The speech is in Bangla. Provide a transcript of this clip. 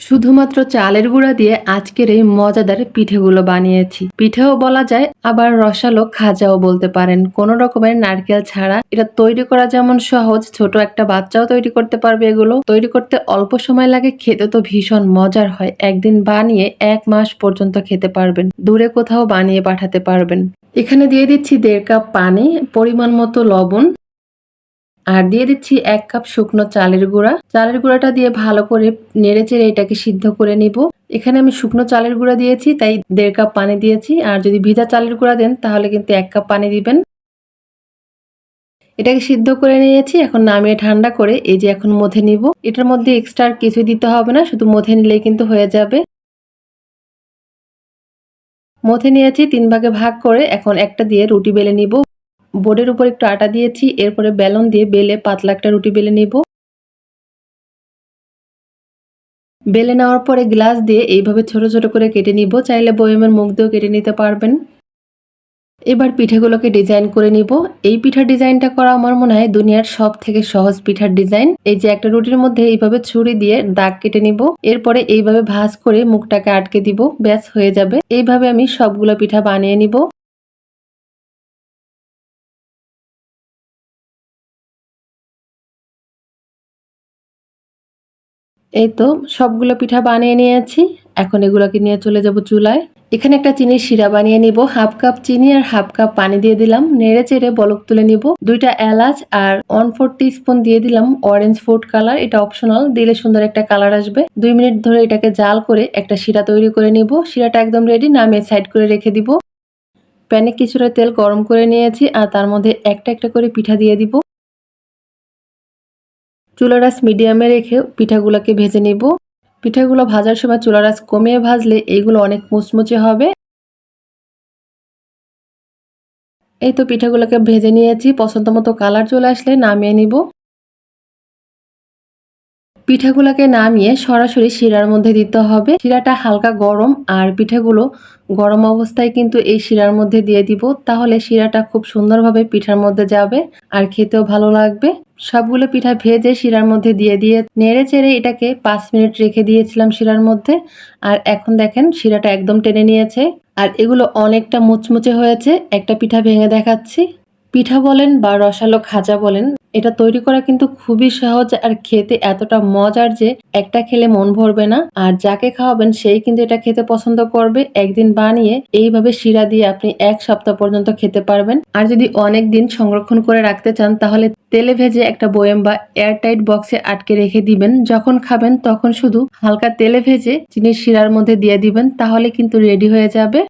শুধুমাত্র চালের গুঁড়া দিয়ে আজকের এই মজাদার পিঠেগুলো বানিয়েছি। পিঠেও বলা যায়, আবার রসালো খাজাও বলতে পারেন। কোনো রকমের নারকেল ছাড়া এটা তৈরি করা যেমন সহজ, ছোট একটা বাচ্চাও তৈরি করতে পারবে এগুলো। তৈরি করতে অল্প সময় লাগে, খেতে তো ভীষণ মজার হয়। একদিন বানিয়ে এক মাস পর্যন্ত খেতে পারবেন। দূরে কোথাও বানিয়ে পাঠাতে পারবেন। এখানে দিয়ে দিচ্ছি দেড় কাপ পানি, পরিমাণ মতো লবণ আর দিয়ে দিচ্ছি এক কাপ শুকনো চালের গুঁড়া। চালের গুঁড়াটা দিয়ে ভালো করে নেড়ে চেড়ে এটাকে সিদ্ধ করে নিব। এখানে আমি শুকনো চালের গুঁড়া দিয়েছি, তাই দেড় কাপ পানি দিয়েছি। আর যদি ভিজা চালের গুঁড়া দেন, তাহলে কিন্তু এক কাপ পানি দিবেন। এটাকে সিদ্ধ করে নিয়েছি, এখন নামিয়ে ঠান্ডা করে এই যে এখন মধে নিব। এটার মধ্যে এক্সট্রা আর কিছুই দিতে হবে না, শুধু মধে নিলেই কিন্তু হয়ে যাবে। মথে নিয়েছি তিন ভাগে ভাগ করে, এখন একটা দিয়ে রুটি বেলে নিব। বোর্ডের উপর একটু আটা দিয়েছি, এরপরে বেলন দিয়ে বেলে পাতলা একটা রুটি বেলে নিব। বেলে নেওয়ার পরে গ্লাস দিয়ে এইভাবে ছোট ছোট করে কেটে নিব, চাইলে বয়মের মুখ দিয়েও কেটে নিতে পারবেন। এবার পিঠেগুলোকে ডিজাইন করে নিব। এই পিঠার ডিজাইনটা করা আমার মনে হয় দুনিয়ার সব থেকে সহজ পিঠার ডিজাইন। এই যে একটা রুটির মধ্যে এইভাবে ছুরি দিয়ে দাগ কেটে নিব। এরপরে এইভাবে ভাঁজ করে মুখটাকে আটকে দিব, ব্যাস হয়ে যাবে। এইভাবে আমি সবগুলো পিঠা বানিয়ে নিব। এই তো, সবগুলো পিঠা বানিয়ে নিয়েছি। এখন এগুলোকে নিয়ে চলে যাব চুলায়। এখানে একটা চিনির শিরা বানিয়ে নিব। হাফ কাপ চিনি আর হাফ কাপ পানি দিয়ে দিলাম। নেড়ে চেড়ে বলক তুলে নিব। দুইটা এলাচ আর ওয়ান ফোর স্পুন দিয়ে দিলাম অরেঞ্জ ফুড কালার এটা অপশনাল দিলে সুন্দর একটা কালার আসবে। দুই মিনিট ধরে এটাকে জাল করে একটা শিরা তৈরি করে নিব। শিরাটা একদম রেডি নামিয়ে সাইড করে রেখে দিব। প্যানে কিছুটা তেল গরম করে নিয়েছি আর তার মধ্যে একটা একটা করে পিঠা দিয়ে দিব। চুলারাস মিডিয়ামে রেখে পিঠাগুলোকে ভেজে নেব। পিঠাগুলো ভাজার সময় চুলারাস কমিয়ে ভাজলে এইগুলো অনেক মুচমুচে হবে। এই তো পিঠাগুলোকে ভেজে নিয়েছি পছন্দ মতো কালার চলে আসলে নামিয়ে নিব। পিঠাগুলোকে নামিয়ে সরাসরি শিরার মধ্যে দিতে হবে। শিরাটা হালকা গরম আর পিঠাগুলো গরম অবস্থায় কিন্তু এই শিরার মধ্যে দিয়ে দিব। তাহলে শিরাটা খুব সুন্দরভাবে পিঠার মধ্যে যাবে আর খেতেও ভালো লাগবে। সবগুলো পিঠা ভেজে শিরার মধ্যে দিয়ে দিয়ে নেড়ে চেড়ে এটাকে পাঁচ মিনিট রেখে দিয়েছিলাম শিরার মধ্যে। আর এখন দেখেন শিরাটা একদম টেনে নিয়েছে। আর এগুলো অনেকটা মুচমুচে হয়েছে। একটা পিঠা ভেঙে দেখাচ্ছি। পিঠা বলেন বা রসালো খাজা বলেন এটা তৈরি করা কিন্তু খুবই সহজ আর খেতে এতটা মজার যে একটা খেলে মন ভরবে না। আর যাকে খাওয়াবেন সেই কিন্তু এটা খেতে পছন্দ করবে। একদিন বানিয়ে এইভাবে শিরা দিয়ে আপনি এক সপ্তাহ পর্যন্ত খেতে পারবেন। আর যদি অনেক দিন সংরক্ষণ করে রাখতে চান, তাহলে তেলে ভেজে একটা বয়েম বা এয়ারটাইট বক্সে আটকে রেখে দিবেন। যখন খাবেন, তখন শুধু হালকা তেলে ভেজে চিনির শিরার মধ্যে দিয়ে দিবেন, তাহলে কিন্তু রেডি হয়ে যাবে।